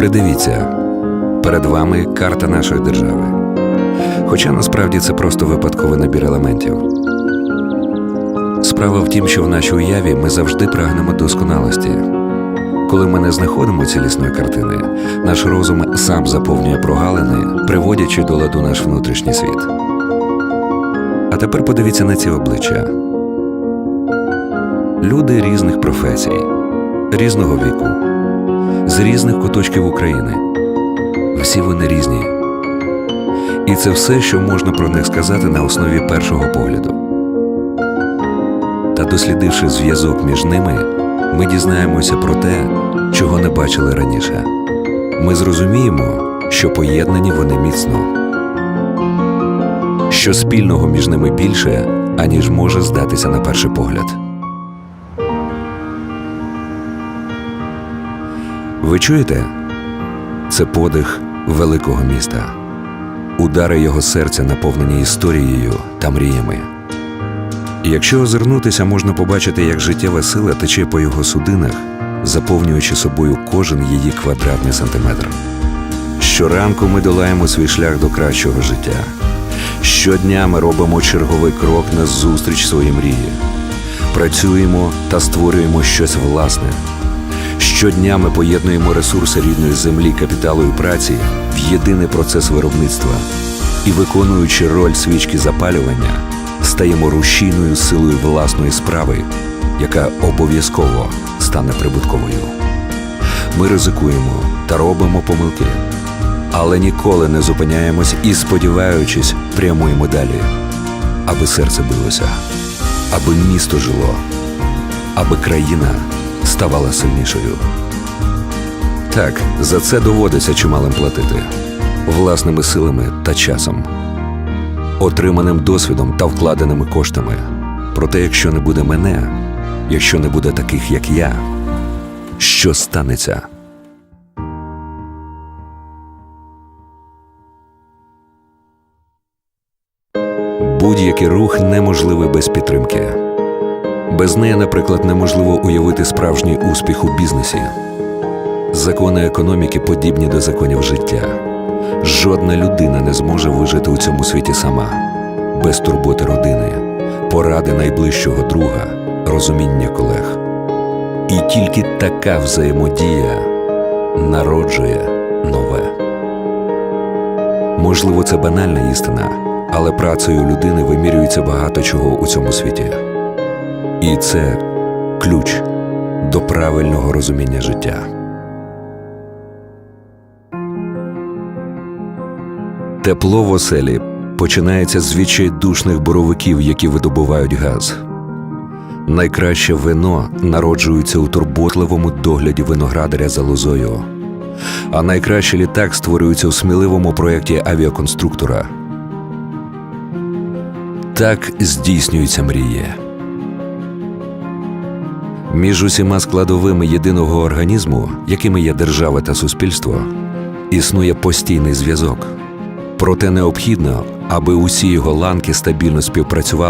Придивіться, перед вами карта нашої держави. Хоча насправді це просто випадковий набір елементів. Справа в тім, що в нашій уяві ми завжди прагнемо досконалості. Коли ми не знаходимо цілісної картини, наш розум сам заповнює прогалини, приводячи до ладу наш внутрішній світ. А тепер подивіться на ці обличчя. Люди різних професій, різного віку, з різних куточків України. Всі вони різні. І це все, що можна про них сказати на основі першого погляду. Та дослідивши зв'язок між ними, ми дізнаємося про те, чого не бачили раніше. Ми зрозуміємо, що поєднані вони міцно, що спільного між ними більше, аніж може здатися на перший погляд. Ви чуєте? Це подих великого міста, удари його серця наповнені історією та мріями. Якщо озирнутися, можна побачити, як життєва сила тече по його судинах, заповнюючи собою кожен її квадратний сантиметр. Щоранку ми долаємо свій шлях до кращого життя. Щодня ми робимо черговий крок на зустріч своїй мрії. Працюємо та створюємо щось власне. Щодня ми поєднуємо ресурси рідної землі, капіталу і праці в єдиний процес виробництва і, виконуючи роль свічки запалювання, стаємо рушійною силою власної справи, яка обов'язково стане прибутковою. Ми ризикуємо та робимо помилки, але ніколи не зупиняємось і, сподіваючись, прямуємо далі, аби серце билося, аби місто жило, аби країна ставала сильнішою. Так, за це доводиться чималим платити власними силами та часом, отриманим досвідом та вкладеними коштами. Проте, якщо не буде мене, якщо не буде таких, як я, що станеться? Будь-який рух неможливий без підтримки. Без неї, наприклад, неможливо уявити справжній успіх у бізнесі. Закони економіки подібні до законів життя. Жодна людина не зможе вижити у цьому світі сама, без турботи родини, поради найближчого друга, розуміння колег. І тільки така взаємодія народжує нове. Можливо, це банальна істина, але працею людини вимірюється багато чого у цьому світі. І це ключ до правильного розуміння життя. Тепло в оселі починається з відчайдушних боровиків, які видобувають газ. Найкраще вино народжується у турботливому догляді виноградаря за лозою, а найкращий літак створюється у сміливому проєкті авіаконструктора. Так здійснюються мрії. Між усіма складовими єдиного організму, якими є держава та суспільство, існує постійний зв'язок. Проте необхідно, аби усі його ланки стабільно співпрацювали.